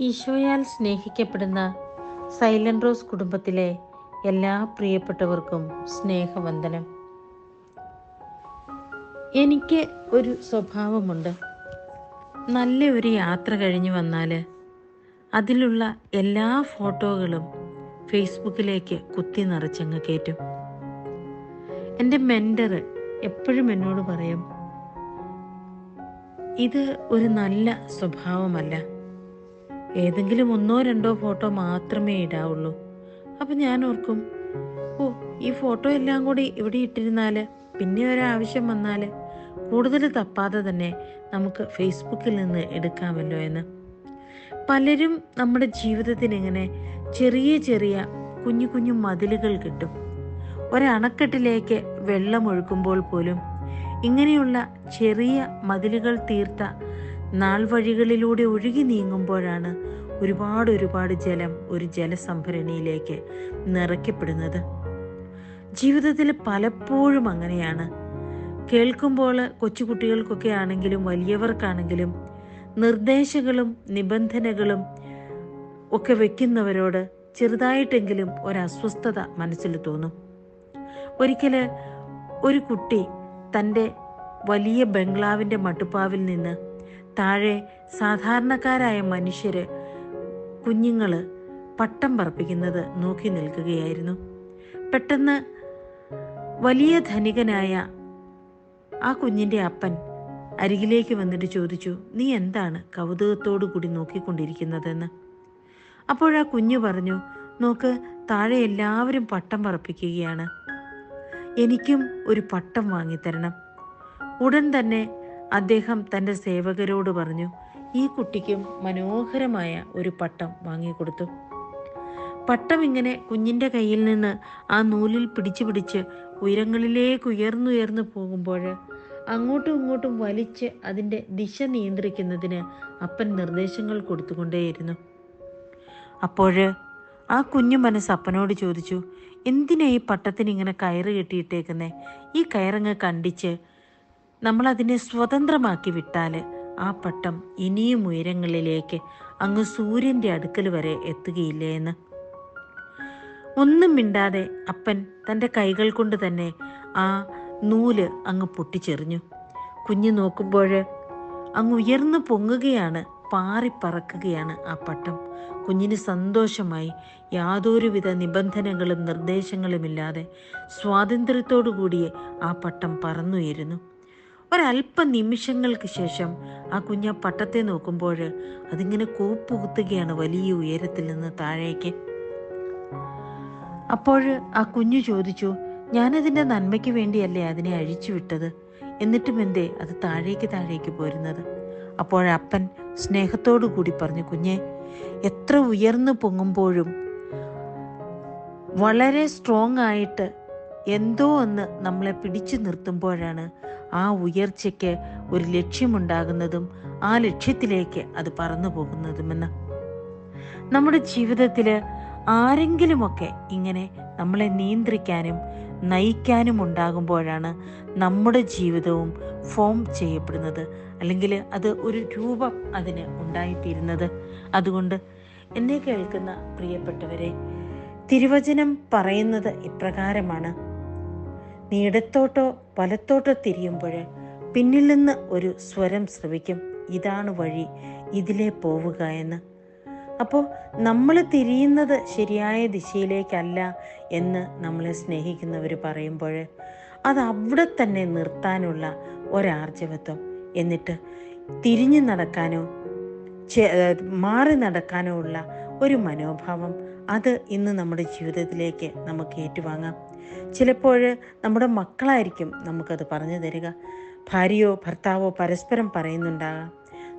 ഈശോയാൽ സ്നേഹിക്കപ്പെടുന്ന silent rose കുടുംബത്തിലെ എല്ലാ പ്രിയപ്പെട്ടവർക്കും സ്നേഹവന്ദനം. എനിക്ക് ഒരു സ്വഭാവമുണ്ട്. നല്ല ഒരു യാത്ര കഴിഞ്ഞു വന്നാൽ അതിലുള്ള എല്ലാ ഫോട്ടോകളും ഫേസ്ബുക്കിലേക്ക് കുത്തി നിറച്ചങ്ങ് കയറ്റും. എന്റെ മെന്റർ എപ്പോഴും എന്നോട് പറയും ഇത് ഒരു നല്ല സ്വഭാവമല്ല. ഏതെങ്കിലും ഒന്നോ രണ്ടോ ഫോട്ടോ മാത്രമേ ഇടാവുള്ളൂ. അപ്പം ഞാൻ ഓർക്കും ഓ ഈ ഫോട്ടോ എല്ലാം കൂടി ഇവിടെ ഇട്ടിരുന്നാൽ പിന്നെ ഒരാവശ്യം വന്നാൽ കൂടുതൽ തപ്പാതെ തന്നെ നമുക്ക് ഫേസ്ബുക്കിൽ നിന്ന് എടുക്കാമല്ലോ എന്ന്. പലരും നമ്മുടെ ജീവിതത്തിന് ഇങ്ങനെ ചെറിയ ചെറിയ കുഞ്ഞു കുഞ്ഞു മതിലുകൾ കിട്ടും. ഒരണക്കെട്ടിലേക്ക് വെള്ളം ഒഴുക്കുമ്പോൾ പോലും ഇങ്ങനെയുള്ള ചെറിയ മതിലുകൾ തീർത്ത നാൾ വഴികളിലൂടെ ഒഴുകി നീങ്ങുമ്പോഴാണ് ഒരുപാട് ഒരുപാട് ജലം ഒരു ജലസംഭരണിയിലേക്ക് നിറയ്ക്കപ്പെടുന്നത്. ജീവിതത്തിൽ പലപ്പോഴും അങ്ങനെയാണ്. കേൾക്കുമ്പോൾ കൊച്ചുകുട്ടികൾക്കൊക്കെ ആണെങ്കിലും വലിയവർക്കാണെങ്കിലും നിർദ്ദേശങ്ങളും നിബന്ധനകളും ഒക്കെ വെക്കുന്നവരോട് ചെറുതായിട്ടെങ്കിലും ഒരസ്വസ്ഥത മനസ്സിൽ തോന്നും. ഒരിക്കൽ ഒരു കുട്ടി തന്റെ വലിയ ബംഗ്ലാവിന്റെ മട്ടുപ്പാവിൽ നിന്ന് താഴെ സാധാരണക്കാരായ മനുഷ്യര് കുഞ്ഞുങ്ങൾ പട്ടം പറപ്പിക്കുന്നത് നോക്കി നിൽക്കുകയായിരുന്നു. പെട്ടെന്ന് വലിയ ധനികനായ ആ കുഞ്ഞിന്റെ അപ്പൻ അരികിലേക്ക് വന്നിട്ട് ചോദിച്ചു നീ എന്താണ് കൗതുകത്തോടു കൂടി നോക്കിക്കൊണ്ടിരിക്കുന്നതെന്ന്? അപ്പോഴാ കുഞ്ഞു പറഞ്ഞു നോക്ക് താഴെ എല്ലാവരും പട്ടം പറപ്പിക്കുകയാണ്. എനിക്കും ഒരു പട്ടം വാങ്ങിത്തരണം. ഉടൻ തന്നെ അദ്ദേഹം തന്റെ സേവകരോട് പറഞ്ഞു ഈ കുട്ടിക്കും മനോഹരമായ ഒരു പട്ടം വാങ്ങിക്കൊടുത്തു. പട്ടം ഇങ്ങനെ കുഞ്ഞിന്റെ കയ്യിൽ നിന്ന് ആ നൂലിൽ പിടിച്ചു പിടിച്ച് ഉയരങ്ങളിലേക്ക് ഉയർന്നുയർന്നു പോകുമ്പോൾ അങ്ങോട്ടും ഇങ്ങോട്ടും വലിച്ച് അതിന്റെ ദിശ നിയന്ത്രിക്കുന്നതിന് അപ്പൻ നിർദ്ദേശങ്ങൾ കൊടുത്തുകൊണ്ടേയിരുന്നു. അപ്പോൾ ആ കുഞ്ഞു മനസ്സ് അപ്പനോട് ചോദിച്ചു എന്തിനാ ഈ പട്ടത്തിന് ഇങ്ങനെ കയറ് കെട്ടിയിട്ടേക്കുന്നേ? ഈ കയറങ്ങ് കണ്ടിച്ച് നമ്മളതിനെ സ്വതന്ത്രമാക്കി വിട്ടാൽ ആ പട്ടം ഇനിയും ഉയരങ്ങളിലേക്ക് അങ്ങ് സൂര്യന്റെ അടുക്കൽ വരെ എത്തുകയില്ലേ എന്ന്. ഒന്നും മിണ്ടാതെ അപ്പൻ തന്റെ കൈകൾ കൊണ്ട് തന്നെ ആ നൂൽ അങ്ങ് പൊട്ടിച്ചെറിഞ്ഞു. കുഞ്ഞ് നോക്കുമ്പോൾ അങ്ങ് ഉയർന്നു പൊങ്ങുകയാണ് പാറിപ്പറക്കുകയാണ് ആ പട്ടം. കുഞ്ഞിന് സന്തോഷമായി. യാതൊരുവിധ നിബന്ധനകളും നിർദ്ദേശങ്ങളുമില്ലാതെ സ്വാതന്ത്ര്യത്തോടു കൂടിയേ ആ പട്ടം പറന്നുയരുന്നു. ഒരല്പ നിമിഷങ്ങൾക്ക് ശേഷം ആ കുഞ്ഞ പട്ടത്തെ നോക്കുമ്പോൾ അതിങ്ങനെ കൂപ്പുകുത്തുകയാണ് വലിയ ഉയരത്തിൽ നിന്ന് താഴേക്ക്. അപ്പോൾ ആ കുഞ്ഞു ചോദിച്ചു ഞാനതിന്റെ നന്മയ്ക്ക് വേണ്ടിയല്ലേ അതിനെ അഴിച്ചു വിട്ടത്? എന്നിട്ടും എന്തേ അത് താഴേക്ക് താഴേക്ക് പോരുന്നത്? അപ്പോഴപ്പൻ സ്നേഹത്തോടു കൂടി പറഞ്ഞു കുഞ്ഞെ എത്ര ഉയർന്നു പൊങ്ങുമ്പോഴും വളരെ സ്ട്രോങ് ആയിട്ട് എന്തോ ഒന്ന് നമ്മളെ പിടിച്ചു നിർത്തുമ്പോഴാണ് ആ ഉയർച്ചയ്ക്ക് ഒരു ലക്ഷ്യമുണ്ടാകുന്നതും ആ ലക്ഷ്യത്തിലേക്ക് അത് പറന്നു പോകുന്നതുമെന്ന്. നമ്മുടെ ജീവിതത്തിൽ ആരെങ്കിലുമൊക്കെ ഇങ്ങനെ നമ്മളെ നിയന്ത്രിക്കാനും നയിക്കാനും ഉണ്ടാകുമ്പോഴാണ് നമ്മുടെ ജീവിതവും ഫോം ചെയ്യപ്പെടുന്നത്. അല്ലെങ്കിൽ അത് ഒരു രൂപം അതിന് ഉണ്ടായിത്തീരുന്നത്. അതുകൊണ്ട് എന്നെ കേൾക്കുന്ന പ്രിയപ്പെട്ടവരെ തിരുവചനം പറയുന്നത് ഇപ്രകാരമാണ്. നീ ഇടത്തോട്ടോ വലത്തോട്ടോ തിരിയുമ്പോൾ പിന്നിൽ നിന്ന് ഒരു സ്വരം ശ്രവിക്കും. ഇതാണ് വഴി. ഇതിലേ പോവുക എന്ന്. അപ്പോൾ നമ്മൾ തിരിയുന്നത് ശരിയായ ദിശയിലേക്കല്ല എന്ന് നമ്മളെ സ്നേഹിക്കുന്നവർ പറയുമ്പോൾ അത് അവിടെ തന്നെ നിർത്താനുള്ള ഒരാർജവത്വം. എന്നിട്ട് തിരിഞ്ഞു നടക്കാനോ മാറി നടക്കാനോ ഉള്ള ഒരു മനോഭാവം അത് ഇന്ന് നമ്മുടെ ജീവിതത്തിലേക്ക് നമുക്ക് ഏറ്റുവാങ്ങാം. ചിലപ്പോൾ നമ്മുടെ മക്കളായിരിക്കും നമുക്കത് പറഞ്ഞു തരിക. ഭാര്യയോ ഭർത്താവോ പരസ്പരം പറയുന്നുണ്ടാകാം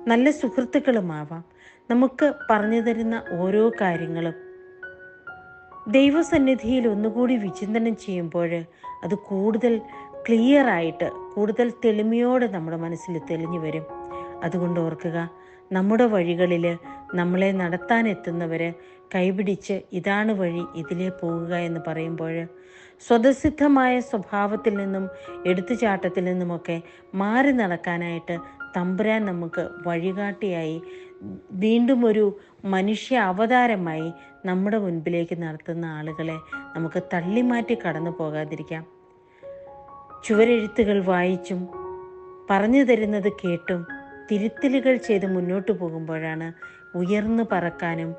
നല്ല സുഹൃത്തുക്കളുമാവാം. നമുക്ക് പറഞ്ഞു തരുന്ന ഓരോ കാര്യങ്ങളും ദൈവസന്നിധിയിൽ ഒന്നുകൂടി വിചിന്തനം ചെയ്യുമ്പോൾ അത് കൂടുതൽ ക്ലിയർ ആയിട്ട് കൂടുതൽ തെളിമയോടെ നമ്മുടെ മനസ്സിൽ തെളിഞ്ഞു വരും. അതുകൊണ്ട് ഓർക്കുക നമ്മുടെ വഴികളിൽ നമ്മളെ നടത്താൻ എത്തുന്നവർ കൈപിടിച്ച് ഇതാണ് വഴി ഇതിലേ പോവുക എന്ന് പറയുമ്പോൾ സ്വതസിദ്ധമായ സ്വഭാവത്തിൽ നിന്നും എടുത്തുചാട്ടത്തിൽ നിന്നുമൊക്കെ മാറി നടക്കാനായിട്ട് തമ്പുരാൻ നമുക്ക് വഴികാട്ടിയായി വീണ്ടും ഒരു മനുഷ്യ അവതാരമായി നമ്മുടെ മുൻപിലേക്ക് നടത്തുന്ന ആളുകളെ നമുക്ക് തള്ളിമാറ്റി കടന്നു പോകാതിരിക്കാം. ചുവരെഴുത്തുകൾ വായിച്ചും പറഞ്ഞു തരുന്നത് കേട്ടും തിരുത്തലുകൾ ചെയ്ത് മുന്നോട്ട് പോകുമ്പോഴാണ് ഉയർന്നു പറക്കാനും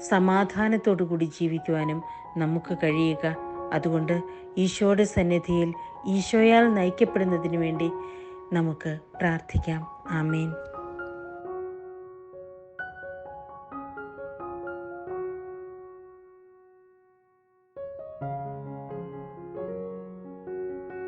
സമാധാനത്തോടു കൂടി ജീവിക്കുവാനും നമുക്ക് കഴിയുക. അതുകൊണ്ട് ഈശോയുടെ സന്നിധിയിൽ ഈശോയാൽ നയിക്കപ്പെടുന്നതിന് വേണ്ടി നമുക്ക് പ്രാർത്ഥിക്കാം. ആമേൻ.